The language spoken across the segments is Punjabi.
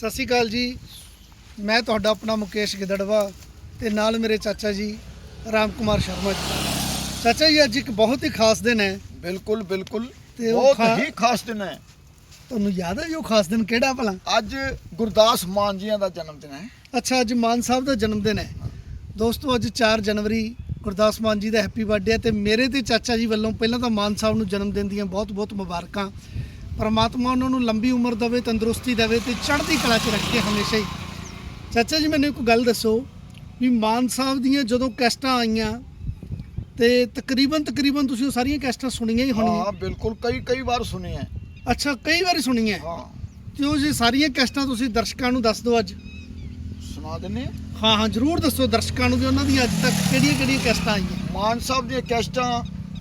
ਸਤਿ ਸ਼੍ਰੀ ਅਕਾਲ ਜੀ। ਮੈਂ ਤੁਹਾਡਾ ਆਪਣਾ ਮੁਕੇਸ਼ ਗਿੱਦੜਵਾ ਤੇ ਨਾਲ ਮੇਰੇ ਚਾਚਾ ਜੀ ਰਾਮ ਕੁਮਾਰ ਸ਼ਰਮਾ ਜੀ। ਚਾਚਾ ਜੀ ਅੱਜ ਇੱਕ ਬਹੁਤ ਹੀ ਖਾਸ ਦਿਨ ਹੈ। ਬਿਲਕੁਲ ਬਿਲਕੁਲ। ਤੇ ਉਹ ਬਹੁਤ ਖਾ- ਹੀ ਖਾਸ ਦਿਨ ਹੈ। ਤੁਹਾਨੂੰ ਯਾਦ ਹੈ ਜੀ ਉਹ ਖਾਸ ਦਿਨ ਕਿਹੜਾ ਭਲਾ? ਅੱਜ ਗੁਰਦਾਸ ਮਾਨ ਜੀਆਂ ਦਾ ਜਨਮ ਦਿਨ ਹੈ। ਅੱਛਾ ਅੱਜ ਮਾਨ ਸਾਹਿਬ ਦਾ ਜਨਮ ਦਿਨ ਹੈ। ਦੋਸਤੋ ਅੱਜ 4 ਜਨਵਰੀ ਗੁਰਦਾਸ ਮਾਨ ਜੀ ਦਾ ਹੈਪੀ ਬਰਥਡੇ ਹੈ ਤੇ ਮੇਰੇ ਤੇ ਚਾਚਾ ਜੀ ਵੱਲੋਂ ਪਹਿਲਾਂ ਤਾਂ ਮਾਨ ਸਾਹਿਬ ਨੂੰ ਜਨਮ ਦਿਨ ਦੀਆਂ ਬਹੁਤ-ਬਹੁਤ ਮੁਬਾਰਕਾਂ। ਪਰਮਾਤਮਾ ਉਹਨਾਂ ਨੂੰ ਲੰਬੀ ਉਮਰ ਦੇਵੇ ਤੰਦਰੁਸਤੀ ਦੇਵੇ ਤੇ ਚੜ੍ਹਦੀ ਕਲਾ 'ਚ ਰੱਖੇ ਹਮੇਸ਼ਾ ਹੀ। ਚਾਚਾ ਜੀ ਮੈਨੂੰ ਇੱਕ ਗੱਲ ਦੱਸੋ ਵੀ ਮਾਨ ਸਾਹਿਬ ਦੀਆਂ ਜਦੋਂ ਕੈਸਟਾਂ ਆਈਆਂ ਤੇ ਤਕਰੀਬਨ ਤਕਰੀਬਨ ਤੁਸੀਂ ਉਹ ਸਾਰੀਆਂ ਕੈਸਟਾਂ ਸੁਣੀਆਂ ਹੀ ਹਾਂ ਹੋਣੀਆਂ ਬਿਲਕੁਲ। ਕਈ ਕਈ ਵਾਰ ਸੁਣੀ ਹੈ ਅੱਛਾ ਕਈ ਵਾਰੀ ਸੁਣੀਆਂ? ਹਾਂ। ਤੇ ਉਹ ਜੀ ਸਾਰੀਆਂ ਕੈਸਟਾਂ ਤੁਸੀਂ ਦਰਸ਼ਕਾਂ ਨੂੰ ਦੱਸ ਦਿਓ ਅੱਜ। ਸੁਣਾ ਦਿੰਨੇ ਹਾਂ। ਹਾਂ ਹਾਂ ਜਰੂਰ ਦੱਸੋ ਦਰਸ਼ਕਾਂ ਨੂੰ ਵੀ ਉਹਨਾਂ ਦੀਆਂ ਅੱਜ ਤੱਕ ਕਿਹੜੀਆਂ ਕਿਹੜੀਆਂ ਕੈਸਟਾਂ ਆਈਆਂ। ਮਾਨ ਸਾਹਿਬ ਦੀਆਂ ਕੈਸਟਾਂ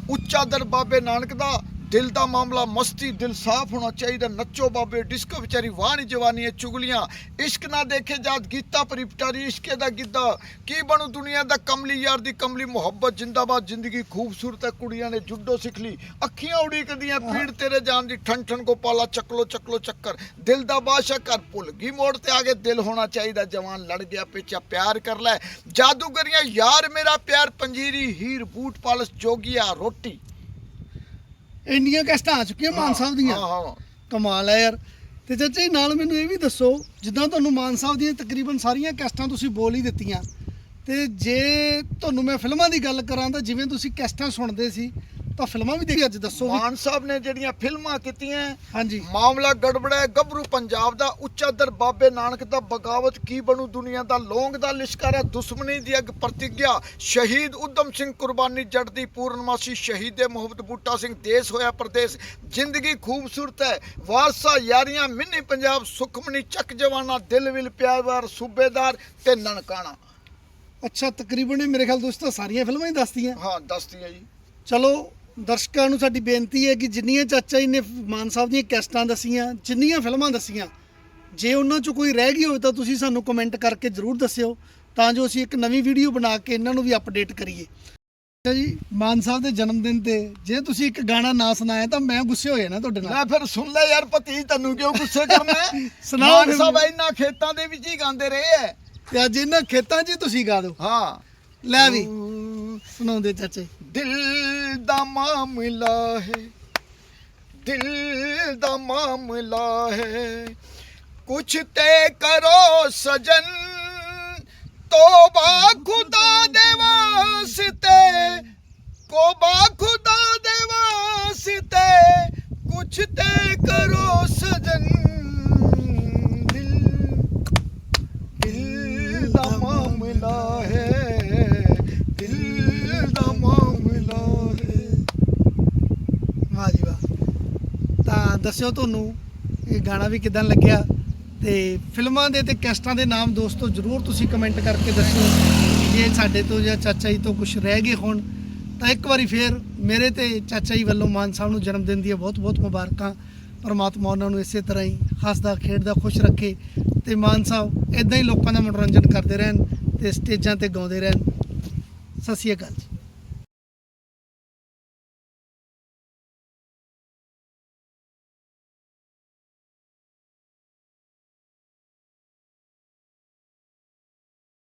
ਉੱਚਾ ਦਰ ਬਾਬੇ ਨਾਨਕ ਦਾ ਦਿਲ ਦਾ ਮਾਮਲਾ ਮਸਤੀ, ਦਿਲ ਸਾਫ਼ ਹੋਣਾ ਚਾਹੀਦਾ। ਨੱਚੋ ਬਾਬੇ, ਡਿਸਕੋ ਵਿਚਾਰੀ ਵਾਣੀ ਜਵਾਨੀ ਇਹ ਚੁਗਲੀਆਂ। ਇਸ਼ਕ ਨਾ ਦੇਖੇ ਜਾਤ ਗੀਤਾ ਪਰੀ ਪਟਾਰੀ ਇਸ਼ਕੇ ਦਾ ਗਿੱਧਾ। ਕੀ ਬਣੂ ਦੁਨੀਆ ਦਾ ਕਮਲੀ ਯਾਰ ਦੀ ਕਮਲੀ ਮੁਹੱਬਤ? ਜਿੰਦਾਬਾਦ ਜ਼ਿੰਦਗੀ, ਖੂਬਸੂਰਤ ਹੈ, ਕੁੜੀਆਂ ਨੇ ਜੁੱਡੋ ਸਿੱਖ ਲਈ। ਅੱਖੀਆਂ ਉਡੀਕਦੀਆਂ, ਪੀੜ ਤੇਰੇ ਜਾਨ ਦੀ ਠੰਨ ਠੰਨ ਕੋ ਪਾਲਾ, ਚੱਕਲੋ ਚੱਕਲੋ ਚੱਕਰ। ਦਿਲ ਦਾ ਬਾਦਸ਼ਾਹ ਕਰ ਭੁੱਲ ਗਈ, ਮੋੜ ਤੇ ਆਗੇ ਦਿਲ ਹੋਣਾ ਚਾਹੀਦਾ, ਜਵਾਨ ਲੜ ਗਿਆ ਪਿੱਛਾ ਪਿਆਰ ਕਰ ਲੈ। ਜਾਦੂਗਰੀਆਂ, ਯਾਰ ਮੇਰਾ ਪਿਆਰ, ਪੰਜੀਰੀ, ਹੀਰ, ਬੂਟ ਪਾਲਸ, ਜੋਗੀਆ, ਰੋਟੀ। ਇੰਨੀਆਂ ਕੈਸਟਾਂ ਆ ਚੁੱਕੀਆਂ ਮਾਨ ਸਾਹਿਬ ਦੀਆਂ। ਹਾਂ ਕਮਾਲ ਹੈ ਯਾਰ। ਤੇ ਚਾਚਾ ਜੀ ਨਾਲ ਮੈਨੂੰ ਇਹ ਵੀ ਦੱਸੋ ਜਿੱਦਾਂ ਤੁਹਾਨੂੰ ਮਾਨ ਸਾਹਿਬ ਦੀਆਂ ਤਕਰੀਬਨ ਸਾਰੀਆਂ ਕੈਸਟਾਂ ਤੁਸੀਂ ਬੋਲ ਹੀ ਦਿੱਤੀਆਂ ਤੇ ਜੇ ਤੁਹਾਨੂੰ ਮੈਂ ਫਿਲਮਾਂ ਦੀ ਗੱਲ ਕਰਾਂ ਤਾਂ ਜਿਵੇਂ ਤੁਸੀਂ ਕੈਸਟਾਂ ਸੁਣਦੇ ਸੀ ਤਾਂ ਫਿਲਮਾਂ ਵੀ ਦੇਖੀ ਅੱਜ ਦੱਸੋ ਵੀ। ਮਾਨ ਸਾਹਿਬ ਨੇ ਜਿਹੜੀਆਂ ਫਿਲਮਾਂ ਕੀਤੀਆਂ ਹਾਂਜੀ। ਮਾਮਲਾ ਗੜਬੜਾ ਗੱਭਰੂ ਪੰਜਾਬ ਦਾ ਉੱਚਾ ਦਰ ਬਾਬੇ ਨਾਨਕ ਦਾ ਬਗਾਵਤ ਕੀ ਬਣੂ ਦੁਨੀਆ ਦਾ ਲੋਂਗ ਦਾ ਲਿਸ਼ਕਾਰਾ ਦੁਸ਼ਮਣੀ ਦੀ ਅਗ ਪ੍ਰਤੀਗਿਆ। ਸ਼ਹੀਦ ਉਦਮ ਸਿੰਘ ਕੁਰਬਾਨੀ ਜੱਟ ਦੀ ਪੂਰਨਮਾਸੀ ਸ਼ਹੀਦੇ ਮੁਹੱਬਤ ਬੂਟਾ ਸਿੰਘ ਦੇਸ਼ ਹੋਇਆ ਪ੍ਰਦੇਸ਼। ਜ਼ਿੰਦਗੀ ਖੂਬਸੂਰਤ ਹੈ ਵਾਰਸਾ ਯਾਰੀਆਂ ਮਿੰਨੀ ਪੰਜਾਬ ਸੁਖਮਣੀ ਚੱਕ ਜਵਾਨਾ ਦਿਲ ਵਿਲ ਪਿਆਰ ਸੂਬੇਦਾਰ ਤੇ ਨਨਕਾਣਾ। ਅੱਛਾ ਤਕਰੀਬਨ ਇਹ ਮੇਰੇ ਖਿਆਲ ਦੋਸਤੋ ਸਾਰੀਆਂ ਫਿਲਮਾਂ ਹੀ ਦੱਸਦੀਆਂ। ਹਾਂ ਦੱਸਦੀਆਂ ਜੀ। ਚਲੋ ਦਰਸ਼ਕਾਂ ਨੂੰ ਸਾਡੀ ਬੇਨਤੀ ਹੈ ਕਿ ਜਿੰਨੀਆਂ ਚਾਚਾ ਜੀ ਨੇ ਮਾਨ ਸਾਹਿਬ ਦੀਆਂ ਕੈਸਟਾਂ ਦਸੀਆਂ ਜਿੰਨੀਆਂ ਫਿਲਮਾਂ ਦਸੀਆਂ ਜੇ ਉਹਨਾਂ 'ਚ ਕੋਈ ਰਹਿ ਗਈ ਹੋਵੇ ਤਾਂ ਤੁਸੀਂ ਸਾਨੂੰ ਕਮੈਂਟ ਕਰਕੇ ਜ਼ਰੂਰ ਦੱਸਿਓ ਤਾਂ ਜੋ ਅਸੀਂ ਇੱਕ ਨਵੀਂ ਵੀਡੀਓ ਬਣਾ ਕੇ ਇਹਨਾਂ ਨੂੰ ਵੀ ਅਪਡੇਟ ਕਰੀਏ। ਅੱਛਾ ਜੀ ਮਾਨ ਸਾਹਿਬ ਦੇ ਜਨਮ ਦਿਨ ਤੇ ਜੇ ਤੁਸੀਂ ਇੱਕ ਗਾਣਾ ਨਾ ਸੁਣਾਇਆ ਤਾਂ ਮੈਂ ਗੁੱਸੇ ਹੋ ਜਾਣਾ ਤੁਹਾਡੇ ਨਾਲ। ਮੈਂ ਫਿਰ ਸੁਣ ਲੈ ਯਾਰ ਭਤੀ ਤੈਨੂੰ ਕਿਉਂ ਗੁੱਸੇ ਕਰਨਾ? ਸੁਣਾਓ ਮਾਨ। ਸਾਹਿਬ ਇਹਨਾਂ ਖੇਤਾਂ ਦੇ ਵਿੱਚ ਹੀ ਗਾਉਂਦੇ ਰਹੇ ਐ ਤੇ ਅੱਜ ਇਹਨਾਂ ਖੇਤਾਂ 'ਚ ਹੀ ਤੁਸੀਂ ਗਾ ਦਿਓ। ਹਾਂ। ਲੈ ਵੀ ਸੁਣਾਉਂਦੇ ਚਾਚੇ। ਦਿਲ ਦਾ ਮਾਮਲਾ ਹੈ, ਦਿਲ ਦਾ ਮਾਮਲਾ ਹੈ। ਕੁਛ ਤੇ ਕਰੋ ਸਜਨ, ਤੋਬਾ ਖੁਦਾ ਦੇ ਵਾਸਤੇ। ਕੋਬਾ ਖੁਦਾ ਦੇ ਵਾਸਤੇ ਕੁਛ ਤੇ ਕਰੋ ਸਜਨ ਦਿਲ ਦਿਲ ਦਾ ਮਾਮਲਾ ਹੈ ਦਿਲ ਦਾ ਮਾਮਲਾ ਹੈ ਵਾਹ ਜੀ ਵਾਹ ਤਾਂ ਦੱਸਿਓ ਤੁਹਾਨੂੰ ਇਹ ਗਾਣਾ ਵੀ ਕਿਦਾਂ ਲੱਗਿਆ ਤੇ ਫਿਲਮਾਂ ਦੇ ਤੇ ਕੈਸਟਾਂ ਦੇ ਨਾਮ ਦੋਸਤੋ ਜਰੂਰ ਤੁਸੀਂ ਕਮੈਂਟ ਕਰਕੇ ਦੱਸਿਓ ਜੇ ਸਾਡੇ ਤੋਂ ਜਾਂ ਚਾਚਾ ਜੀ ਤੋਂ ਕੁਝ ਰਹਿ ਗਏ ਹੋਣ, ਤਾਂ ਇੱਕ ਵਾਰੀ ਫੇਰ ਮੇਰੇ ਤੇ ਚਾਚਾ ਜੀ ਵੱਲੋਂ ਮਾਨ ਸਾਹਿਬ ਨੂੰ ਜਨਮ ਦਿਨ ਦੀਆਂ ਬਹੁਤ-ਬਹੁਤ ਮੁਬਾਰਕਾਂ, ਪਰਮਾਤਮਾ ਉਹਨਾਂ ਨੂੰ ਇਸੇ ਤਰ੍ਹਾਂ ਹੀ ਹੱਸਦਾ, ਖੇਡਦਾ, ਖੁਸ਼ ਰੱਖੇ ਤੇ ਮਾਨ ਸਾਹਿਬ ਇਦਾਂ ਹੀ ਲੋਕਾਂ ਦਾ ਮਨੋਰੰਜਨ ਕਰਦੇ ਰਹਿਣ ਤੇ ਸਟੇਜਾਂ ਤੇ ਗਾਉਂਦੇ ਰਹਿਣ। ਸਤਿ ਸ਼੍ਰੀ ਅਕਾਲ ਜੀ।